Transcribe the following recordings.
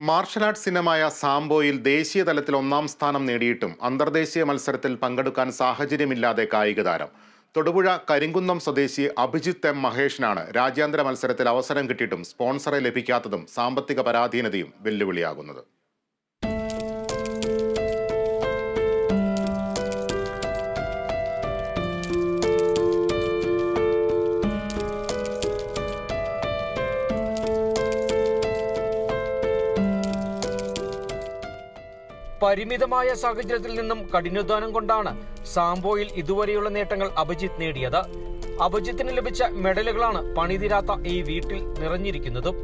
Martial arts ഇനമായ സാംബോയിൽ ദേശീയ തലത്തിൽ ഒന്നാം സ്ഥാനം നേടിയിട്ടും അന്തർദേശീയ മത്സരത്തിൽ പങ്കെടുക്കാൻ സാഹചര്യമില്ലാതെ കായിക താരം. തൊടുപുഴ കരിങ്കുന്നം സ്വദേശി അഭിജിത്ത് എം മഹേഷിനാണ് രാജ്യാന്തര മത്സരത്തിൽ അവസരം കിട്ടിയിട്ടും സ്പോൺസറെ ലഭിക്കാത്തതും സാമ്പത്തിക പരാധീനതയും വെല്ലുവിളിയാകുന്നത്. പരിമിതമായ സാഹചര്യത്തിൽ നിന്നും കഠിനാധ്വാനം കൊണ്ടാണ് സാംബോയിൽ ഇതുവരെയുള്ള നേട്ടങ്ങൾ അഭിജിത്ത് നേടിയത്. അഭിജിത്തിന് ലഭിച്ച മെഡലുകളാണ് പണിതീരാത്ത ഈ വീട്ടിൽ നിറഞ്ഞിരിക്കുന്നതും.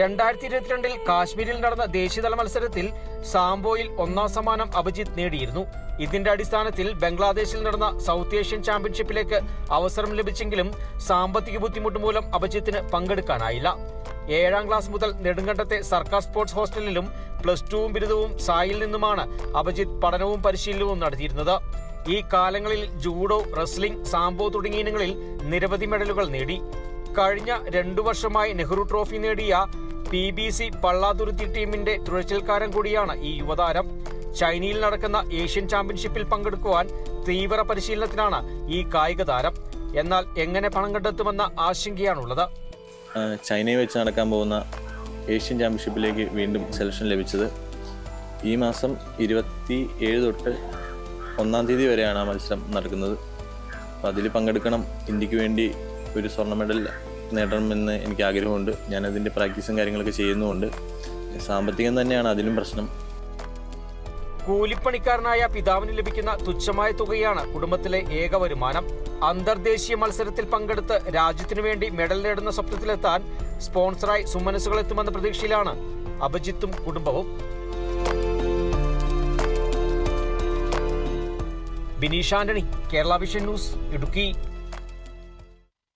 രണ്ടായിരത്തി ഇരുപത്തിരണ്ടിൽ കാശ്മീരിൽ നടന്ന ദേശീയതല മത്സരത്തിൽ സാംബോയിൽ ഒന്നാം സമ്മാനം അഭിജിത്ത് നേടിയിരുന്നു. ഇതിന്റെ അടിസ്ഥാനത്തിൽ ബംഗ്ലാദേശിൽ നടന്ന സൗത്ത് ഏഷ്യൻ ചാമ്പ്യൻഷിപ്പിലേക്ക് അവസരം ലഭിച്ചെങ്കിലും സാമ്പത്തിക ബുദ്ധിമുട്ട് മൂലം അഭിജിത്തിന് പങ്കെടുക്കാനായില്ല. ഏഴാം ക്ലാസ് മുതൽ നെടുങ്കണ്ടത്തെ സർക്കാർ സ്പോർട്സ് ഹോസ്റ്റലിലും പ്ലസ് ടുവും ബിരുദവും സായിൽ നിന്നുമാണ് അഭിജിത്ത് പഠനവും പരിശീലനവും നടത്തിയിരുന്നത്. ഈ കാലങ്ങളിൽ ജൂഡോ റെസ്ലിംഗ് സാംബോ തുടങ്ങിയ ഇനങ്ങളിൽ നിരവധി മെഡലുകൾ നേടി. കഴിഞ്ഞ രണ്ടു വർഷമായി നെഹ്റു ട്രോഫി നേടിയ പി ബി സി പള്ളാതുരുത്തി ടീമിന്റെ തുഴച്ചിൽക്കാരൻ കൂടിയാണ് ഈ യുവതാരം. ചൈനയിൽ നടക്കുന്ന ഏഷ്യൻ ചാമ്പ്യൻഷിപ്പിൽ പങ്കെടുക്കുവാൻ തീവ്ര പരിശീലനത്തിനാണ് ഈ കായിക താരം. എന്നാൽ എങ്ങനെ പണം കണ്ടെത്തുമെന്ന ആശങ്കയാണുള്ളത്. ചൈനയിൽ വെച്ച് നടക്കാൻ പോകുന്ന ഏഷ്യൻ ചാമ്പ്യൻഷിപ്പിലേക്ക് വീണ്ടും സെലക്ഷൻ ലഭിച്ചത് ഈ മാസം ഇരുപത്തി ഏഴ് തൊട്ട് ഒന്നാം തീയതി വരെയാണ് ആ മത്സരം നടക്കുന്നത്. അതിൽ പങ്കെടുക്കണം. ഇന്ത്യയ്ക്ക് വേണ്ടി ഒരു സ്വർണ മെഡൽ നേടണമെന്ന് എനിക്ക് ആഗ്രഹമുണ്ട്. ഞാനതിന്റെ പ്രാക്ടീസും കാര്യങ്ങളൊക്കെ ചെയ്യുന്നുമുണ്ട്. സാമ്പത്തികം തന്നെയാണ് അതിലും പ്രശ്നം. കൂലിപ്പണിക്കാരനായ പിതാവിന് ലഭിക്കുന്ന തുച്ഛമായ തുകയാണ് കുടുംബത്തിലെ ഏക വരുമാനം. അന്തർദേശീയ മത്സരത്തിൽ പങ്കെടുത്ത് രാജ്യത്തിനു വേണ്ടി മെഡൽ നേടുന്ന സ്വപ്നത്തിലെത്താൻ സ്പോൺസറായി സുമനസുകൾ എത്തുമെന്ന പ്രതീക്ഷയിലാണ് അഭിജിത്തും കുടുംബവും. Bineesh Antony Kerala vision news Idukki.